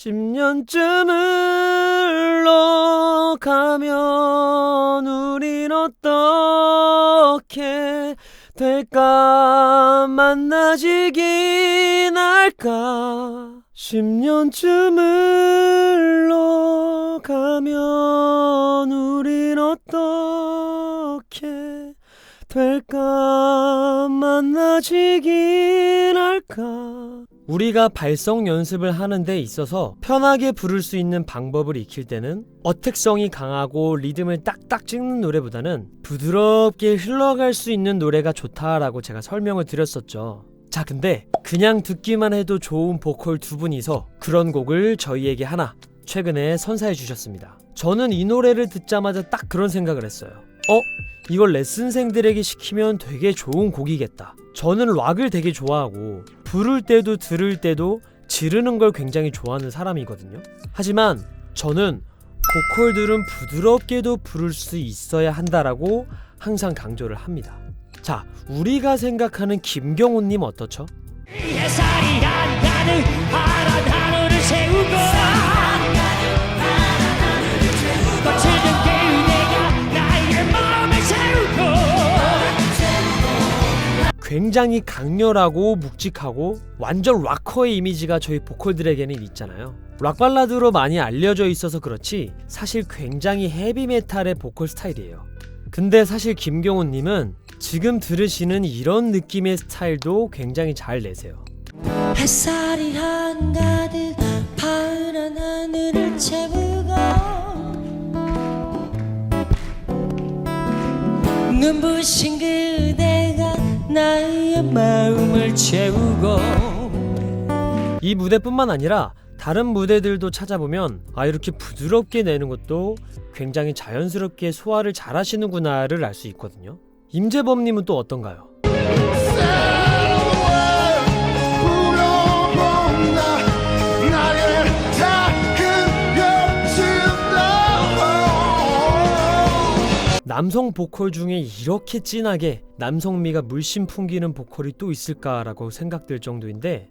10년쯤을 가면 우린 어떻게 될까? 만나지긴 할까? 10년쯤을 가면 우린 어떻게 될까? 만나지긴 할까 우리가 발성 연습을 하는 데 있어서 편하게 부를 수 있는 방법을 익힐 때는 어택성이 강하고 리듬을 딱딱 찍는 노래보다는 부드럽게 흘러갈 수 있는 노래가 좋다라고 제가 설명을 드렸었죠. 자, 근데 그냥 듣기만 해도 좋은 보컬 두 분이서 그런 곡을 저희에게 하나 최근에 선사해 주셨습니다. 저는 이 노래를 듣자마자 딱 그런 생각을 했어요. 어? 이걸 레슨생들에게 시키면 되게 좋은 곡이겠다. 저는 락을 되게 좋아하고 부를 때도 들을 때도 지르는 걸 굉장히 좋아하는 사람이거든요. 하지만 저는 보컬들은 부드럽게도 부를 수 있어야 한다라고 항상 강조를 합니다. 자, 우리가 생각하는 김경호님 어떻죠? 굉장히 강렬하고 묵직하고 완전 락커의 이미지가 저희 보컬들에게는 있잖아요. 락 발라드로 많이 알려져 있어서 그렇지 사실 굉장히 헤비메탈의 보컬 스타일이에요. 근데 사실 김경호님은 지금 들으시는 이런 느낌의 스타일도 굉장히 잘 내세요. 햇살이 한가득 파란 하늘을 채우고 눈부신 그대가 나의 마음을 채우고 이 무대뿐만 아니라 다른 무대들도 찾아보면 아 이렇게 부드럽게 내는 것도 굉장히 자연스럽게 소화를 잘 하시는구나를 알 수 있거든요. 임재범님은 또 어떤가요? 남성 보컬 중에 이렇게 진하게 남성미가 물씬 풍기는 보컬이 또 있을까라고 생각될 정도인데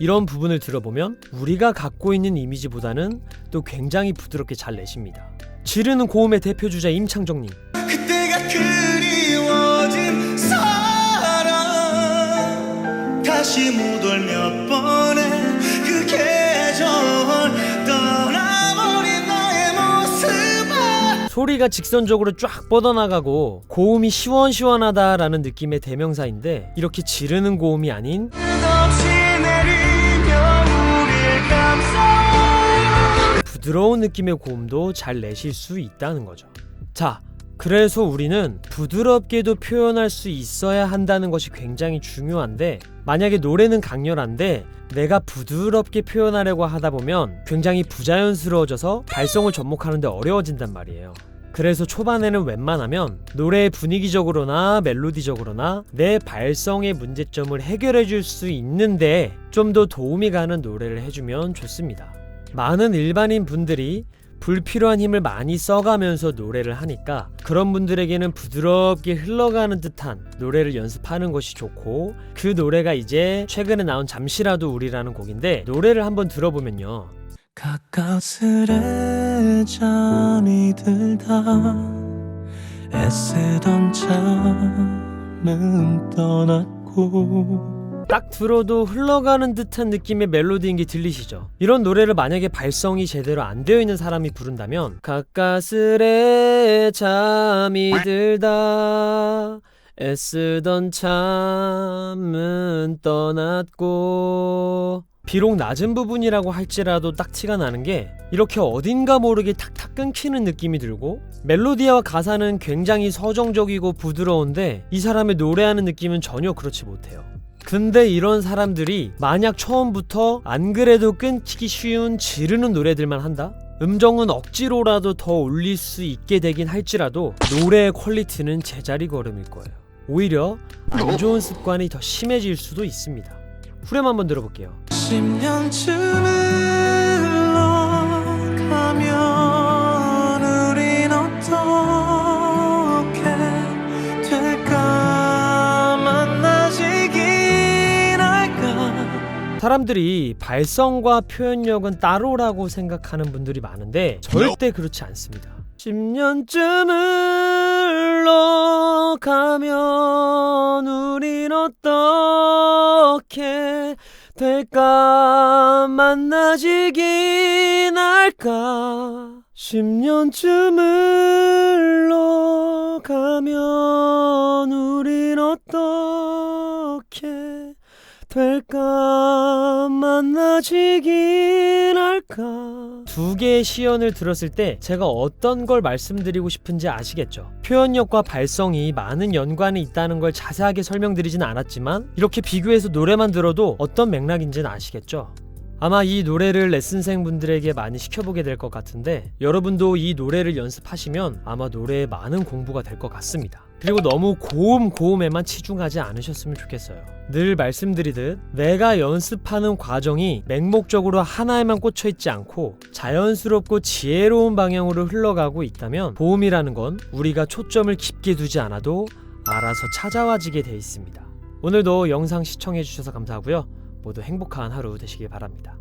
이런 부분을 들어보면 우리가 갖고 있는 이미지보다는 또 굉장히 부드럽게 잘 내십니다. 지르는 고음의 대표 주자 임창정님 소리가 직선적으로 쫙 뻗어나가고 고음이 시원시원하다라는 느낌의 대명사인데 이렇게 지르는 고음이 아닌 부드러운 느낌의 고음도 잘 내실 수 있다는 거죠. 자, 그래서 우리는 부드럽게도 표현할 수 있어야 한다는 것이 굉장히 중요한데 만약에 노래는 강렬한데 내가 부드럽게 표현하려고 하다 보면 굉장히 부자연스러워져서 발성을 접목하는데 어려워진단 말이에요. 그래서 초반에는 웬만하면 노래의 분위기적으로나 멜로디적으로나 내 발성의 문제점을 해결해 줄 수 있는데 좀 더 도움이 가는 노래를 해주면 좋습니다. 많은 일반인 분들이 불필요한 힘을 많이 써가면서 노래를 하니까 그런 분들에게는 부드럽게 흘러가는 듯한 노래를 연습하는 것이 좋고 그 노래가 이제 최근에 나온 잠시라도 우리라는 곡인데 노래를 한번 들어보면요. 가까스레 잠이 들다 애쓰던 잠은 떠났고 딱 들어도 흘러가는 듯한 느낌의 멜로디인 게 들리시죠? 이런 노래를 만약에 발성이 제대로 안 되어 있는 사람이 부른다면 가까스레 잠이 들다 애쓰던 잠은 떠났고 비록 낮은 부분이라고 할지라도 딱 티가 나는 게 이렇게 어딘가 모르게 탁탁 끊기는 느낌이 들고 멜로디와 가사는 굉장히 서정적이고 부드러운데 이 사람의 노래하는 느낌은 전혀 그렇지 못해요. 근데 이런 사람들이 만약 처음부터 안 그래도 끊기기 쉬운 지르는 노래들만 한다? 음정은 억지로라도 더 올릴 수 있게 되긴 할지라도 노래의 퀄리티는 제자리 걸음일 거예요. 오히려 안 좋은 습관이 더 심해질 수도 있습니다. 후렴 한번 들어볼게요. 10년쯤 흘 사람들이 발성과 표현력은 따로라고 생각하는 분들이 많은데 절대 그렇지 않습니다. 10년쯤을 러 가면 우린 어떻게 될까? 만나지긴 할까? 10년쯤을 러 가면 우린 어떻게 될까 만나지긴 할까 두 개의 시연을 들었을 때 제가 어떤 걸 말씀드리고 싶은지 아시겠죠? 표현력과 발성이 많은 연관이 있다는 걸 자세하게 설명드리진 않았지만 이렇게 비교해서 노래만 들어도 어떤 맥락인지는 아시겠죠? 아마 이 노래를 레슨생 분들에게 많이 시켜보게 될 것 같은데 여러분도 이 노래를 연습하시면 아마 노래에 많은 공부가 될 것 같습니다. 그리고 너무 고음 고음에만 치중하지 않으셨으면 좋겠어요. 늘 말씀드리듯 내가 연습하는 과정이 맹목적으로 하나에만 꽂혀 있지 않고 자연스럽고 지혜로운 방향으로 흘러가고 있다면 보음이라는 건 우리가 초점을 깊게 두지 않아도 알아서 찾아와지게 돼 있습니다. 오늘도 영상 시청해 주셔서 감사하고요. 모두 행복한 하루 되시길 바랍니다.